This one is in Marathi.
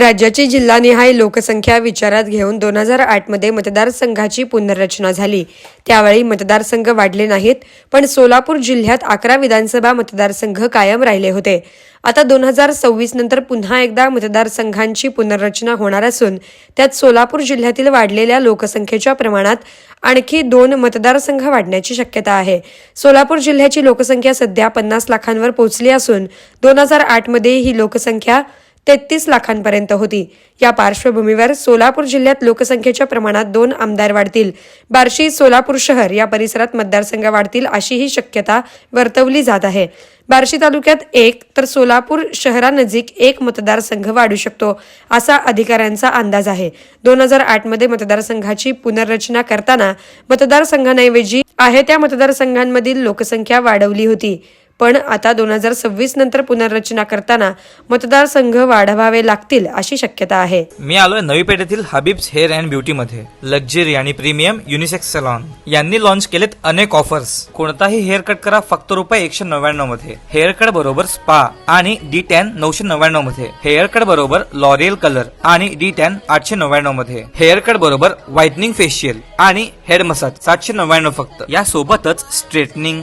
राज्याची जिल्हानिहाय लोकसंख्या विचारात घेऊन दोन हजार आठमध्ये मतदारसंघाची पुनर्रचना झाली. त्यावेळी मतदारसंघ वाढले नाहीत पण सोलापूर जिल्ह्यात अकरा विधानसभा मतदारसंघ कायम राहिले होते. आता दोन हजार सव्वीस नंतर पुन्हा एकदा मतदारसंघांची पुनर्रचना होणार असून त्यात सोलापूर जिल्ह्यातील वाढलेल्या लोकसंख्येच्या प्रमाणात आणखी दोन मतदारसंघ वाढण्याची शक्यता आहे. सोलापूर जिल्ह्याची लोकसंख्या सध्या पन्नास लाखांवर पोहोचली असून दोन हजार आठमध्ये ही लोकसंख्या तेहतीस लाखांपर्यंत होती. या पार्श्वभूमीवर सोलापूर जिल्ह्यात लोकसंख्येच्या प्रमाणात दोन आमदार वाढतील. बार्शी सोलापूर शहर या परिसरात मतदारसंघ वाढतील अशीही शक्यता वर्तवली जात आहे. बार्शी तालुक्यात एक तर सोलापूर शहरानजीक एक मतदारसंघ वाढू शकतो असा अधिकाऱ्यांचा अंदाज आहे. दोन हजार आठमध्ये मतदारसंघाची पुनर्रचना करताना मतदारसंघांऐवजी आहे त्या मतदारसंघांमधील लोकसंख्या वाढवली होती. पण आता दोन हजार सव्वीस नंतर पुनर्रचना करताना मतदारसंघ वाढवावे लागतील अशी शक्यता आहे. मी आलोय नवी पेठेतील हबीब्स हेअर अँड ब्युटी मध्ये. लक्झरी आणि प्रीमियम युनिसेक्स सलॉन यांनी लॉन्च केलेत अनेक ऑफर्स कोणताही हेअर कट करा फक्त रुपये एकशे नव्याण्णवमध्ये. हेअर कट बरोबर स्पा आणि डी टॅन नऊशे नव्याण्णवमध्ये. हेअर कट बरोबर लॉरियल कलर आणि डी टॅन आठशे नव्याण्णवमध्ये. हेअर कट बरोबर व्हाइटनिंग फेशियल आणि हेड मसाज सातशे नव्याण्णव फक्त. या सोबतच straightening